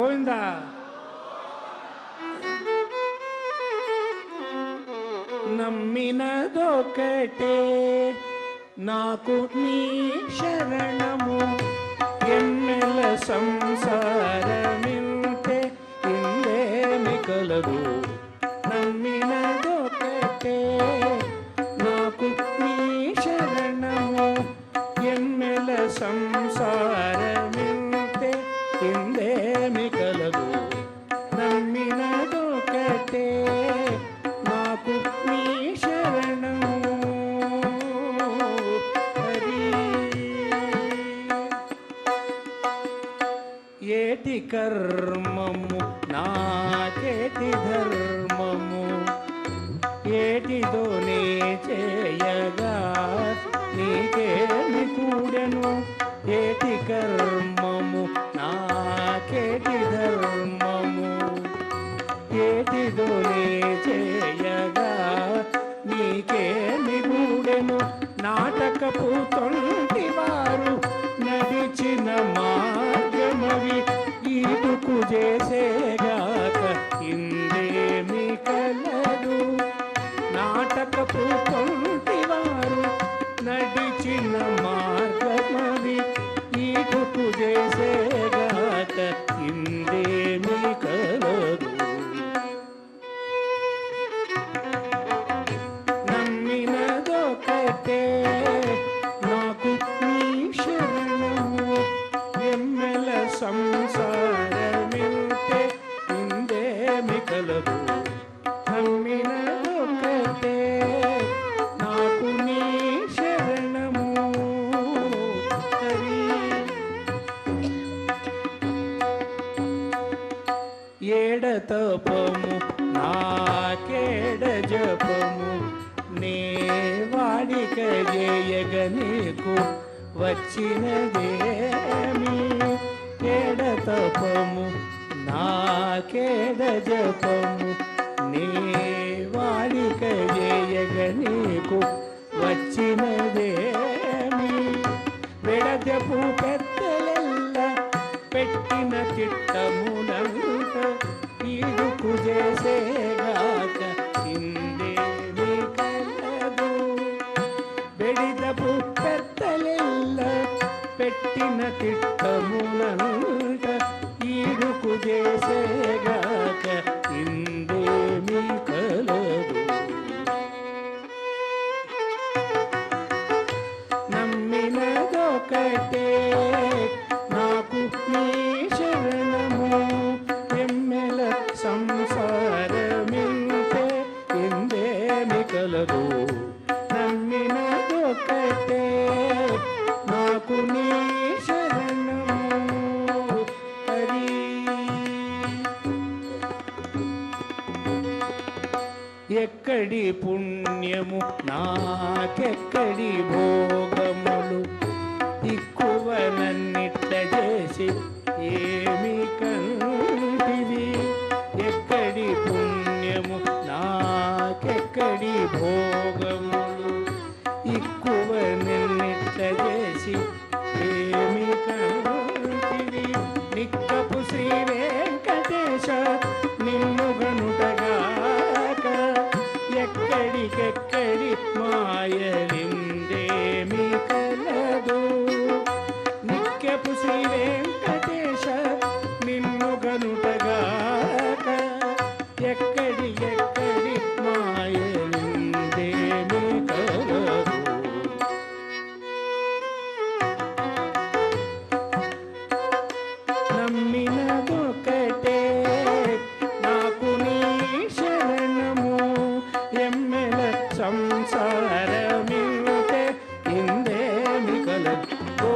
గోవిందా. నమ్మినదొకటే నాకు నీ శరణము. ఎన్నెల సంసారమింతే ఇందేమి కలదు కర్మము నాకేటి ధర్మము. ఏటిదో నే చేయగా నీకేమి కూడెను. ఏటి కర్మము నాకేటి ధర్మము. ఏటిదో నే చేయగా నీకేమి కూడెను. నాటకపు తొండ చేసేగాక ఇందేమి కలదు? నాటకపు కొంటివారు నడిచిన మార్గమవి ఈటుకు చేసేగాక ఇందేమి కలదు? నమ్మినదొకటే నాకు నీ శరణము ఎమ్మెల సంసార ఇందేమి కలదు నాకు నీ శరణము ఏడ తపము నాకేడ జపము నే వాడిక చేయగ నీకు వచ్చినదేమి నాకేడ జపము నే వాడిక చేయగ నీకు వచ్చినదేమి? విడజపు పెద్దలెల్ల పెట్టిన చిట్టమునంత ఇడుకు చేసేగాక ఇందేమి కలదు బెడిదపు పెద్దలెల్ల పెట్టిన తిట్టమునంత ఇరుకు చేసేగాక ఇందేమి కలో ఎక్కడి పుణ్యము? నాకెక్కడి భోగములు? ఎక్కువ నన్నిట్ట చేసి ఏమి కంటివి? ఎక్కడి పుణ్యము? నాకెక్కడి భోగములు? ఎక్కువ నిన్నిట్ట చేసి ఏమి కంటివి? నిక్కపు శ్రీ వెంకటేశ கக்கடி மாயலி ओ